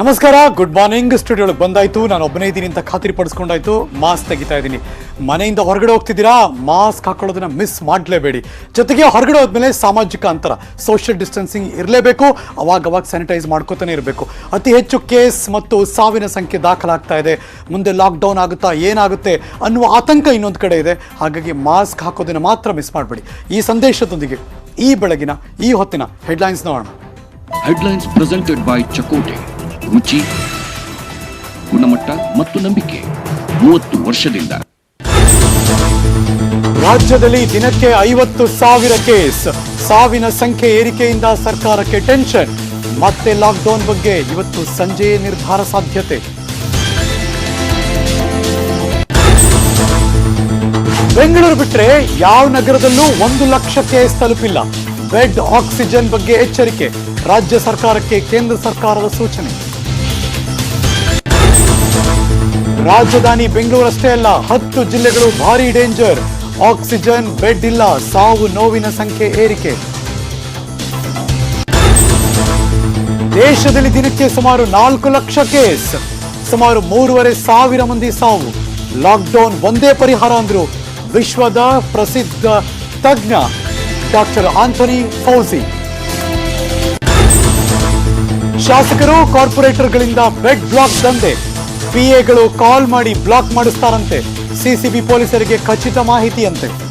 ನಮಸ್ಕಾರ good morning ಸ್ಟುಡಿಯೋಗೆ ಬಂದಾಯ್ತು. ನಾನು ಒಬ್ಬನೇ ಇದ್ದೀನಿ ಅಂತ ಖಾತ್ರಿ ಪಡಿಸ್ಕೊಂಡಾಯ್ತು. ಮಾಸ್ಕ್ ತೆಗಿತಾ ಇದ್ದೀನಿ. ಮನೆಯಿಂದ ಹೊರಗಡೆ ಹೋಗ್ತಿದ್ದೀರಾ? Mask ಹಾಕೊಳ್ಳೋದನ್ನ miss ಮಾಡಲೇಬೇಡಿ. ಜೊತೆಗೆ ಹೊರಗಡೆ ಹೋದ್ಮೇಲೆ ಸಾಮಾಜಿಕ ಅಂತರ ಸೋಷಿಯಲ್ ಡಿಸ್ಟೆನ್ಸಿಂಗ್ ಇರಲೇಬೇಕು. ಅವಾಗ ಅವಾಗ ಸ್ಯಾನಿಟೈಸ್ ಮಾಡ್ಕೋತಾನೆ ಇರಬೇಕು. ಅತಿ ಹೆಚ್ಚು ಕೇಸ್ ಮತ್ತು ಸಾವಿನ ಸಂಖ್ಯೆ ದಾಖಲಾಗ್ತಾ ಇದೆ. ಮುಂದೆ ಲಾಕ್ಡೌನ್ ಆಗುತ್ತಾ ಏನಾಗುತ್ತೆ ಅನ್ನುವ ಆತಂಕ ಇನ್ನೊಂದು ಕಡೆ ಇದೆ. ಹಾಗಾಗಿ ಮಾಸ್ಕ್ ಹಾಕೋದನ್ನ ಮಾತ್ರ ಮಿಸ್ ಮಾಡಬೇಡಿ. ಈ ಸಂದೇಶದೊಂದಿಗೆ ಈ ಬೆಳಗಿನ, ಈ ಹೊತ್ತಿನ ಹೆಡ್ಲೈನ್ಸ್ ನೋಡೋಣ. ಹೆಡ್ಲೈನ್ಸ್ ಪ್ರೆಸೆಂಟೆಡ್ ಬೈ ಚಕೋಟೆ ರುಚಿ, ಗುಣಮಟ್ಟ ಮತ್ತು ನಂಬಿಕೆ ಮೂವತ್ತು ವರ್ಷದಿಂದ. ರಾಜ್ಯದಲ್ಲಿ ದಿನಕ್ಕೆ ಐವತ್ತು ಸಾವಿರ ಕೇಸ್. ಸಾವಿನ ಸಂಖ್ಯೆ ಏರಿಕೆಯಿಂದ ಸರ್ಕಾರಕ್ಕೆ ಟೆನ್ಷನ್. ಮತ್ತೆ ಲಾಕ್ಡೌನ್ ಬಗ್ಗೆ ಇವತ್ತು ಸಂಜೆ ನಿರ್ಧಾರ ಸಾಧ್ಯತೆ. ಬೆಂಗಳೂರು ಬಿಟ್ಟರೆ ಯಾವ ನಗರದಲ್ಲೂ ಒಂದು ಲಕ್ಷ ಕೇಸ್ ತಲುಪಿಲ್ಲ. ಬೆಡ್ ಆಕ್ಸಿಜನ್ ಬಗ್ಗೆ ಎಚ್ಚರಿಕೆ. ರಾಜ್ಯ ಸರ್ಕಾರಕ್ಕೆ ಕೇಂದ್ರ ಸರ್ಕಾರದ ಸೂಚನೆ. ರಾಜಧಾನಿ ಬೆಂಗಳೂರು ಅಷ್ಟೇ ಅಲ್ಲ, ಹತ್ತು ಜಿಲ್ಲೆಗಳು ಭಾರಿ ಡೇಂಜರ್. ಆಕ್ಸಿಜನ್, ಬೆಡ್ ಇಲ್ಲ, ಸಾವು, ನೋವಿನ ಸಂಖ್ಯೆ ಏರಿಕೆ. ದೇಶದಲ್ಲಿ ದಿನಕ್ಕೆ ಸುಮಾರು ನಾಲ್ಕು ಲಕ್ಷ ಕೇಸ್, ಸುಮಾರು ಮೂರುವರೆ ಸಾವಿರ ಮಂದಿ ಸಾವು. ಲಾಕ್ಡೌನ್ ಒಂದೇ ಪರಿಹಾರ ಅಂದ್ರು ವಿಶ್ವದ ಪ್ರಸಿದ್ಧ ತಜ್ಞ ಡಾಕ್ಟರ್ ಆಂಥೋನಿ ಫೌಸಿ. ಶಾಸಕರು ಕಾರ್ಪೊರೇಟರ್ಗಳಿಂದ ಬೆಡ್ ಬ್ಲಾಕ್ ದಂಧೆ. ಪಿಎಗಳು ಕಾಲ್ ಮಾಡಿ ಬ್ಲಾಕ್ ಮಾಡಿಸ್ತಾರಂತೆ. ಸಿಸಿಬಿ ಪೊಲೀಸರಿಗೆ ಖಚಿತ ಮಾಹಿತಿಯಂತೆ.